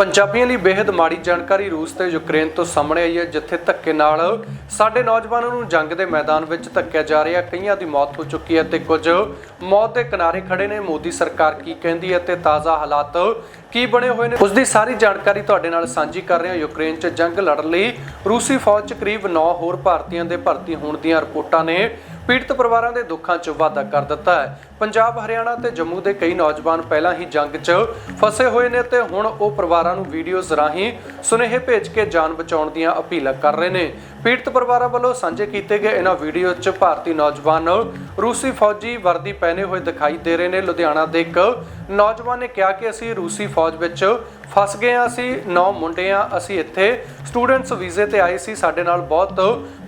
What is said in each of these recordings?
ਪੰਜਾਬੀਆਂ ਲਈ ਬੇहद ਮਾੜੀ ਜਾਣਕਾਰੀ ਰੂਸ ਤੇ ਯੂਕਰੇਨ ਤੋਂ ਸਾਹਮਣੇ ਆਈ ਹੈ, ਜਿੱਥੇ ਧੱਕੇ ਨਾਲ ਸਾਡੇ ਨੌਜਵਾਨਾਂ ਨੂੰ ਜੰਗ ਦੇ ਮੈਦਾਨ ਵਿੱਚ ਧੱਕਿਆ ਜਾ ਰਿਹਾ ਕਈਆਂ ਦੀ ਮੌਤ ਹੋ ਚੁੱਕੀ ਹੈ ਤੇ ਕੁਝ ਮੌਤ ਦੇ ਕਿਨਾਰੇ ਖੜੇ ਨੇ। ਮੋਦੀ ਸਰਕਾਰ ਕੀ ਕਹਿੰਦੀ ਹੈ ਤੇ ਤਾਜ਼ਾ ਹਾਲਾਤ ਕੀ ਬਣੇ ਹੋਏ ਨੇ? ਉਸ ਦੀ ਸਾਰੀ ਜਾਣਕਾਰੀ ਤੁਹਾਡੇ ਨਾਲ ਸਾਂਝੀ ਕਰ ਰਹੇ ਹਾਂ। ਯੂਕਰੇਨ 'ਚ ਜੰਗ ਲੜਨ ਲਈ ਰੂਸੀ ਫੌਜ 'ਚ ਕਰੀਬ 9 ਹੋਰ ਭਾਰਤੀਆਂ ਦੇ ਭਰਤੀ ਹੋਣ ਦੀਆਂ ਰਿਪੋਰਟਾਂ ਨੇ ਪੀੜਤ ਪਰਿਵਾਰਾਂ ਦੇ ਦੁੱਖਾਂ 'ਚ ਵਾਧਾ ਕਰ ਦਿੱਤਾ ਹੈ। ਪੰਜਾਬ, ਹਰਿਆਣਾ ਤੇ ਜੰਮੂ ਦੇ ਕਈ ਨੌਜਵਾਨ ਪਹਿਲਾਂ ਹੀ ਜੰਗ 'ਚ ਫਸੇ ਹੋਏ ਨੇ ਤੇ ਹੁਣ ਉਹ ਪਰਿਵਾਰਾਂ ਨੂੰ ਵੀਡੀਓਜ਼ ਰਾਹੀਂ ਸੁਨੇਹੇ ਭੇਜ ਕੇ ਜਾਨ ਬਚਾਉਣ ਦੀਆਂ ਅਪੀਲਾਂ ਕਰ ਰਹੇ ਨੇ। ਪੀੜਤ ਪਰਿਵਾਰਾਂ ਵੱਲੋਂ ਸਾਂਝੇ ਕੀਤੇ ਗਏ ਇਹਨਾਂ ਵੀਡੀਓ 'ਚ ਭਾਰਤੀ ਨੌਜਵਾਨ ਰੂਸੀ ਫੌਜੀ ਵਰਦੀ ਪਹਿਨੇ ਹੋਏ ਦਿਖਾਈ ਦੇ ਰਹੇ ਨੇ। ਲੁਧਿਆਣਾ ਦੇ ਇੱਕ ਨੌਜਵਾਨ ਨੇ ਕਿਹਾ ਕਿ ਅਸੀਂ ਰੂਸੀ ਫੌਜ ਵਿੱਚ ਫਸ ਗਏ ਹਾਂ, ਅਸੀਂ ਨੌ ਮੁੰਡੇ ਹਾਂ, ਅਸੀਂ ਇੱਥੇ ਸਟੂਡੈਂਟਸ ਵੀਜ਼ੇ ਤੇ ਆਏ ਸੀ। ਸਾਡੇ ਨਾਲ ਬਹੁਤ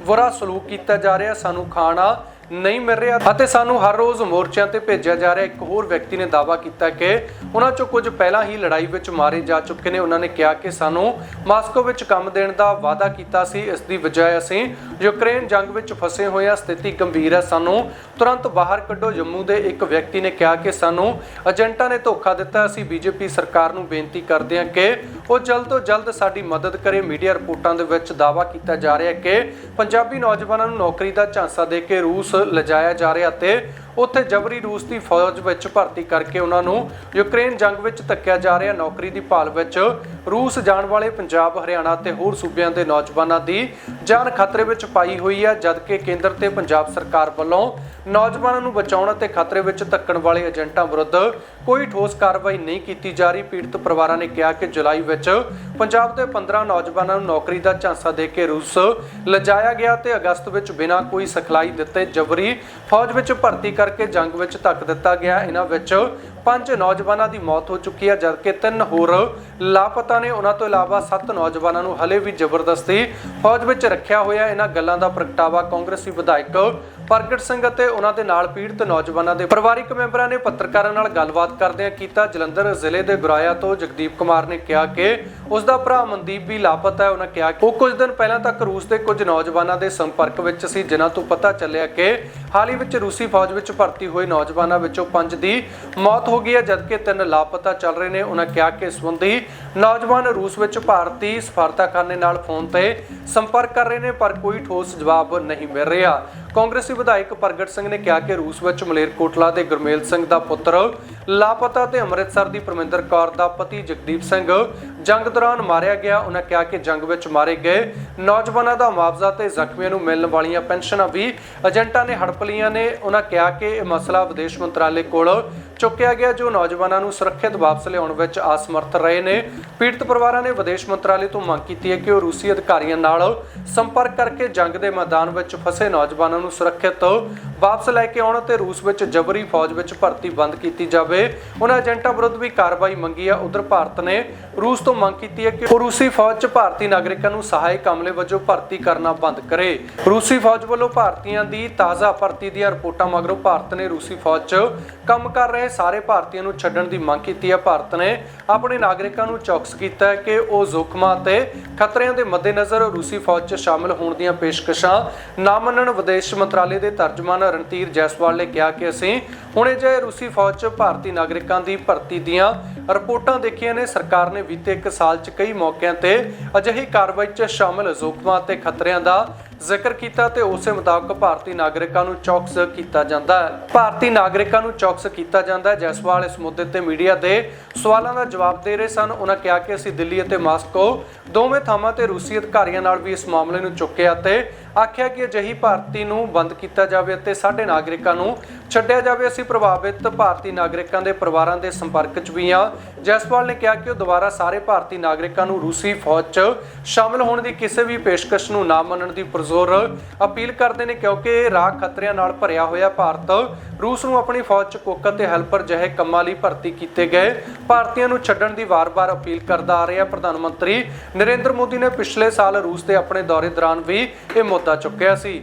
ਬੁਰਾ ਸਲੂਕ ਕੀਤਾ ਜਾ ਰਿਹਾ ਸਾਨੂੰ ਖਾਣਾ ਨਹੀਂ ਮਿਲ ਰਿਹਾ। ਅਤੇ ਸਾਨੂੰ ਹਰ ਰੋਜ਼ ਮੋਰਚਿਆਂ ਤੇ ਭੇਜਿਆ ਜਾ ਰਿਹਾ। ਇੱਕ ਹੋਰ ਵਿਅਕਤੀ ਨੇ ਦਾਅਵਾ ਕੀਤਾ ਕਿ ਉਹਨਾਂ ਚੋਂ ਕੁਝ ਪਹਿਲਾਂ ਹੀ ਲੜਾਈ ਵਿੱਚ ਮਾਰੇ ਜਾ ਚੁੱਕੇ ਨੇ। ਉਹਨਾਂ ਨੇ ਕਿਹਾ ਕਿ ਸਾਨੂੰ ਮਾਸਕੋ ਵਿੱਚ ਕੰਮ ਦੇਣ ਦਾ ਵਾਅਦਾ ਕੀਤਾ ਸੀ। ਇਸ ਦੀ ਬਜਾਏ ਅਸੀਂ ਯੂਕਰੇਨ ਜੰਗ ਵਿੱਚ ਫਸੇ ਹੋਏ ਹਾਂ। ਸਥਿਤੀ ਗੰਭੀਰ ਹੈ। ਸਾਨੂੰ ਤੁਰੰਤ ਬਾਹਰ ਕੱਢੋ। ਜੰਮੂ ਦੇ ਇੱਕ ਵਿਅਕਤੀ ਨੇ ਕਿਹਾ ਕਿ ਸਾਨੂੰ ਏਜੰਟਾਂ ਨੇ ਧੋਖਾ ਦਿੱਤਾ। ਅਸੀਂ ਬੀਜੇਪੀ ਸਰਕਾਰ ਨੂੰ ਬੇਨਤੀ ਕਰਦੇ ਹਾਂ ਕਿ ਉਹ ਜਲਦ ਤੋਂ ਜਲਦ ਸਾਡੀ ਮਦਦ ਕਰੇ। ਮੀਡੀਆ ਰਿਪੋਰਟਾਂ ਦੇ ਵਿੱਚ ਦਾਅਵਾ ਕੀਤਾ ਜਾ ਰਿਹਾ ਹੈ ਕਿ ਪੰਜਾਬੀ ਨੌਜਵਾਨਾਂ ਨੂੰ ਨੌਕਰੀ ਦਾ ਝਾਂਸਾ ਦੇ ਕੇ ਰੂਸ ਲਿਜਾਇਆ ਜਾ ਰਿਹਾ ਤੇ ਉੱਥੇ ਜਬਰੀ ਰੂਸ ਦੀ ਫੌਜ ਵਿੱਚ ਭਰਤੀ ਕਰਕੇ ਉਹਨਾਂ ਨੂੰ ਯੂਕਰੇਨ ਜੰਗ ਵਿੱਚ ਧੱਕਿਆ ਜਾ ਰਿਹਾ। ਨੌਕਰੀ ਦੀ ਭਾਲ ਵਿੱਚ ਰੂਸ ਜਾਣ ਵਾਲੇ ਪੰਜਾਬ, ਹਰਿਆਣਾ ਤੇ ਹੋਰ ਸੂਬਿਆਂ ਦੇ ਨੌਜਵਾਨਾਂ ਦੀ ਜਾਨ ਖਤਰੇ ਵਿੱਚ ਪਾਈ ਹੋਈ ਹੈ, ਜਦਕਿ ਕੇਂਦਰ ਤੇ ਪੰਜਾਬ ਸਰਕਾਰ ਵੱਲੋਂ ਨੌਜਵਾਨਾਂ ਨੂੰ ਬਚਾਉਣ ਅਤੇ ਖਤਰੇ ਵਿੱਚ ਧੱਕਣ ਵਾਲੇ ਏਜੰਟਾਂ ਵਿਰੁੱਧ ਕੋਈ ਠੋਸ ਕਾਰਵਾਈ ਨਹੀਂ ਕੀਤੀ ਜਾ ਰਹੀ। ਪੀੜਤ ਪਰਿਵਾਰਾਂ ਨੇ ਕਿਹਾ ਕਿ ਜੁਲਾਈ ਵਿੱਚ ਪੰਜਾਬ ਦੇ 15 ਨੌਜਵਾਨਾਂ ਨੂੰ ਨੌਕਰੀ ਦਾ ਝਾਂਸਾ ਦੇ ਕੇ ਰੂਸ ਲਿਜਾਇਆ ਗਿਆ ਤੇ ਅਗਸਤ ਵਿੱਚ ਬਿਨਾਂ ਕੋਈ ਸਿਖਲਾਈ ਦਿੱਤੇ ਜਬਰੀ ਫੌਜ ਵਿੱਚ ਭਰਤੀ ਕਰਕੇ ਜੰਗ ਵਿੱਚ ਧੱਕ ਦਿੱਤਾ ਗਿਆ। ਇਹਨਾਂ ਵਿੱਚ ਪੰਜ ਨੌਜਵਾਨਾਂ ਦੀ ਮੌਤ ਹੋ ਚੁੱਕੀ ਹੈ, ਜਦਕਿ ਤਿੰਨ ਹੋਰ ਲਾਪਤਾ ਨੇ। ਉਹਨਾਂ ਤੋਂ ਇਲਾਵਾ ਸੱਤ ਨੌਜਵਾਨਾਂ ਨੂੰ ਹਲੇ ਵੀ ਜ਼ਬਰਦਸਤੀ ਫੌਜ ਵਿੱਚ ਰੱਖਿਆ ਹੋਇਆ ਇਹਨਾਂ ਗੱਲਾਂ ਦਾ ਪ੍ਰਗਟਾਵਾ ਕਾਂਗਰਸੀ ਵਿਧਾਇਕ ਪ੍ਰਗਟ ਸਿੰਘ ਅਤੇ ਉਹਨਾਂ ਦੇ ਨਾਲ ਪੀੜਤ ਨੌਜਵਾਨਾਂ ਦੇ ਪਰਿਵਾਰਿਕ ਮੈਂਬਰਾਂ ਨੇ ਪੱਤਰਕਾਰਾਂ ਨਾਲ ਗੱਲਬਾਤ ਕਰਦਿਆਂ ਕੀਤਾ ਜਲੰਧਰ ਜ਼ਿਲ੍ਹੇ ਦੇ ਗੁਰਾਇਆ ਤੋਂ ਜਗਦੀਪ ਕੁਮਾਰ ਨੇ ਕਿਹਾ ਕਿ ਉਸ ਦਾ ਭਰਾ ਮਨਦੀਪ ਵੀ ਲਾਪਤਾ ਹੈ। ਉਹਨਾਂ ਕਿਹਾ ਕਿ ਉਹ ਕੁਝ ਦਿਨ ਪਹਿਲਾਂ ਤੱਕ ਰੂਸ ਦੇ ਕੁਝ ਨੌਜਵਾਨਾਂ ਦੇ ਸੰਪਰਕ ਵਿੱਚ ਸੀ, ਜਿਨ੍ਹਾਂ ਤੋਂ ਪਤਾ ਚੱਲਿਆ ਕਿ ਹਾਲ ਹੀ ਵਿੱਚ ਰੂਸੀ ਫੌਜ ਵਿੱਚ ਭਰਤੀ ਹੋਏ ਨੌਜਵਾਨਾਂ ਵਿੱਚੋਂ ਪੰਜ ਦੀ ਮੌਤ ਹੋ ਗਈ ਹੈ, ਜਦਕਿ ਤਿੰਨ ਲਾਪਤਾ ਚੱਲ ਰਹੇ ਨੇ। ਉਹਨਾਂ ਕਿਹਾ ਕਿ ਇਸ ਸੰਬੰਧੀ ਨੌਜਵਾਨ ਰੂਸ ਵਿੱਚ ਭਾਰਤੀ ਸਫਾਰਤਾਖਾਨੇ ਨਾਲ ਫੋਨ ਤੇ ਸੰਪਰਕ ਕਰ ਰਹੇ ਨੇ, ਪਰ ਕੋਈ ਠੋਸ ਜਵਾਬ ਨਹੀਂ ਮਿਲ ਰਿਹਾ। ਕਾਂਗਰਸੀ ਵਿਧਾਇਕ ਪ੍ਰਗਟ ਸਿੰਘ ਨੇ ਕਿਹਾ ਕਿ ਰੂਸ ਵਿੱਚ ਮਲੇਰਕੋਟਲਾ ਦੇ ਗੁਰਮੇਲ ਸਿੰਘ ਦਾ ਪੁੱਤਰ, ਲਾਪਤਾ ਤੇ ਅੰਮ੍ਰਿਤਸਰ ਦੀ ਪਰਮਿੰਦਰ ਕੌਰ ਦਾ ਪਤੀ ਜਗਦੀਪ ਸਿੰਘ ਜੰਗ ਦੌਰਾਨ ਮਾਰਿਆ ਗਿਆ। ਉਹਨਾਂ ਕਿਹਾ ਕਿ ਜੰਗ ਵਿੱਚ ਮਾਰੇ ਗਏ ਨੌਜਵਾਨਾਂ ਦਾ ਮੁਆਵਜ਼ਾ ਤੇ ਜ਼ਖਮੀਆਂ ਨੂੰ ਮਿਲਣ ਵਾਲੀਆਂ ਪੈਨਸ਼ਨਾਂ ਵੀ ਏਜੰਟਾਂ ਨੇ ਹੜਪ ਲਈਆਂ ਨੇ। ਉਹਨਾਂ ਕਿਹਾ ਕਿ ਇਹ ਮਸਲਾ ਵਿਦੇਸ਼ ਮੰਤਰਾਲੇ ਕੋਲ ਚੁੱਕਿਆ ਗਿਆ, ਜੋ ਨੌਜਵਾਨਾਂ ਨੂੰ ਸੁਰੱਖਿਅਤ ਵਾਪਸ ਲਿਆਉਣ ਵਿੱਚ ਅਸਮਰਥ ਰਹੇ ਨੇ। ਪੀੜਤ ਪਰਿਵਾਰਾਂ ਨੇ ਵਿਦੇਸ਼ ਮੰਤਰਾਲੇ ਤੋਂ ਮੰਗ ਕੀਤੀ ਹੈ ਕਿ ਉਹ ਰੂਸੀ ਅਧਿਕਾਰੀਆਂ ਨਾਲ ਸੰਪਰਕ ਕਰਕੇ ਜੰਗ ਦੇ ਮੈਦਾਨ ਵਿੱਚ ਫਸੇ ਨੌਜਵਾਨਾਂ ਨੂੰ ਸੁਰੱਖਿਅਤ ਵਾਪਸ ਲੈ ਕੇ ਆਉਣ ਤੇ ਰੂਸ ਵਿੱਚ ਜਬਰੀ ਫੌਜ ਵਿੱਚ ਭਰਤੀ ਬੰਦ ਕੀਤੀ ਜਾਵੇ। ਉਹਨਾਂ ਏਜੰਟਾਂ ਵਿਰੁੱਧ ਵੀ ਕਾਰਵਾਈ ਮੰਗੀ ਹੈ ਉਧਰ ਭਾਰਤ ਨੇ ਰੂਸ ਤੋਂ ਮੰਗ ਕੀਤੀ ਹੈ ਕਿ ਉਹ ਰੂਸੀ ਫੌਜ 'ਚ ਭਾਰਤੀ ਨਾਗਰਿਕਾਂ ਨੂੰ ਸਹਾਇਕ ਅਮਲੇ ਵਜੋਂ ਭਰਤੀ ਕਰਨਾ ਬੰਦ ਕਰੇ। ਰੂਸੀ ਫੌਜ ਵੱਲੋਂ ਭਾਰਤੀਆਂ ਦੀ ਤਾਜ਼ਾ ਭਰਤੀ ਦੀਆਂ ਰਿਪੋਰਟਾਂ ਮਗਰੋਂ ਭਾਰਤ ਨੇ ਰੂਸੀ ਫੌਜ 'ਚ ਕੰਮ ਕਰ ਰਹੇ ਸਾਰੇ ਭਾਰਤੀਆਂ ਨੂੰ ਛੱਡਣ ਦੀ ਮੰਗ ਕੀਤੀ ਹੈ। ਭਾਰਤ ਨੇ ਆਪਣੇ ਨਾਗਰਿਕਾਂ ਨੂੰ ਚੌਕਸ ਕੀਤਾ ਹੈ ਕਿ ਉਹ ਜ਼ੋਖਮਾਂ ਤੇ ਖਤਰਿਆਂ ਦੇ ਮੱਦੇਨਜ਼ਰ ਰੂਸੀ ਫੌਜ 'ਚ ਸ਼ਾਮਲ ਹੋਣ ਦੀਆਂ ਪੇਸ਼ਕਸ਼ਾਂ ਨਾ ਮੰਨਣ, ਵਿਦੇਸ਼ ਮੰਤਰਾਲੇ ਦੇ ਤਰਜਮਾਨ ਰਣਧੀਰ ਜੈਸਵਾਲ ਨੇ ਕਿਹਾ ਕਿ ਅਸੀਂ ਹੁਣੇ ਜੇ ਰੂਸੀ ਫੌਜ 'ਚ ਭਾਰਤੀ ਨਾਗਰਿਕਾਂ ਦੀ ਭਰਤੀ ਦੀਆਂ ਰਿਪੋਰਟਾਂ ਦੇਖੀਆਂ ਨੇ। ਸਰਕਾਰ ਨੇ ਬੀਤੇ 1 ਸਾਲ 'ਚ ਕਈ ਮੌਕਿਆਂ ਤੇ ਅਜਿਹੀ ਕਾਰਵਾਈ 'ਚ ਸ਼ਾਮਲ ਜ਼ੋਖਮਾਂ ਤੇ ਖਤਰਿਆਂ ਦਾ ਜ਼ਿਕਰ ਕੀਤਾ ਤੇ ਉਸੇ ਮੁਤਾਬਕ ਭਾਰਤੀ ਨਾਗਰਿਕਾਂ ਨੂੰ ਚੌਕਸ ਕੀਤਾ ਜਾਂਦਾ ਹੈ। ਭਾਰਤੀ ਨਾਗਰਿਕਾਂ ਨੂੰ ਚੌਕਸ ਕੀਤਾ ਜਾਂਦਾ ਹੈ। ਜੈਸਵਾਲ ਇਸ ਮੁੱਦੇ ਤੇ ਮੀਡੀਆ ਦੇ ਸਵਾਲਾਂ ਦਾ ਜਵਾਬ ਦੇ ਰਹੇ ਸਨ ਉਹਨਾਂ ਕਿਹਾ ਕਿ ਅਸੀਂ ਦਿੱਲੀ ਅਤੇ ਮਾਸਕੋ ਦੋਵੇਂ ਥਾਵਾਂ ਤੇ ਰੂਸੀ ਅਧਿਕਾਰੀਆਂ ਨਾਲ ਵੀ ਇਸ ਮਾਮਲੇ ਨੂੰ ਚੁੱਕਿਆ ਤੇ ਆਖਿਆ ਕਿ ਅਜਿਹੀ ਭਾਰਤੀ ਨੂੰ ਬੰਦ ਕੀਤਾ ਜਾਵੇ ਅਤੇ ਸਾਡੇ ਨਾਗਰਿਕਾਂ ਨੂੰ ਛੱਡਿਆ ਜਾਵੇ। ਅਸੀਂ ਪ੍ਰਭਾਵਿਤ ਭਾਰਤੀ ਨਾਗਰਿਕਾਂ ਦੇ ਪਰਿਵਾਰਾਂ ਦੇ ਸੰਪਰਕ 'ਚ ਵੀ ਹਾਂ। ਜੈਸਵਾਲ ਨੇ ਕਿਹਾ ਕਿ ਉਹ ਦੁਬਾਰਾ ਸਾਰੇ ਭਾਰਤੀ ਨਾਗਰਿਕਾਂ ਨੂੰ ਰੂਸੀ ਫੌਜ 'ਚ ਸ਼ਾਮਲ ਹੋਣ ਦੀ ਕਿਸੇ ਵੀ ਪੇਸ਼ਕਸ਼ ਨੂੰ ਨਾ ਮੰਨਣ ਦੀ ਪੁਰਜ਼ੋਰ ਅਪੀਲ ਕਰਦੇ ਨੇ ਕਿਉਂਕਿ ਰਾਹ ਖਤਰਿਆਂ ਨਾਲ ਭਰਿਆ ਹੋਇਆ ਭਾਰਤ, ਰੂਸ ਨੂੰ ਆਪਣੀ ਫੌਜ 'ਚ ਕੁੱਕ ਅਤੇ ਹੈਲਪਰ ਜਿਹੇ ਕੰਮਾਂ ਲਈ ਭਰਤੀ ਕੀਤੇ ਗਏ। ਭਾਰਤੀਆਂ ਨੂੰ ਛੱਡਣ ਦੀ ਵਾਰ-ਵਾਰ ਅਪੀਲ ਕਰਦਾ ਆ ਰਿਹਾ ਪ੍ਰਧਾਨ ਮੰਤਰੀ ਨਰਿੰਦਰ ਮੋਦੀ ਨੇ ਪਿਛਲੇ ਸਾਲ ਰੂਸ ਦੇ ਆਪਣੇ ਦੌਰੇ ਦੌਰਾਨ ਵੀ ਇਹ ਮੁੱਦਾ ਚੁੱਕਿਆ ਸੀ।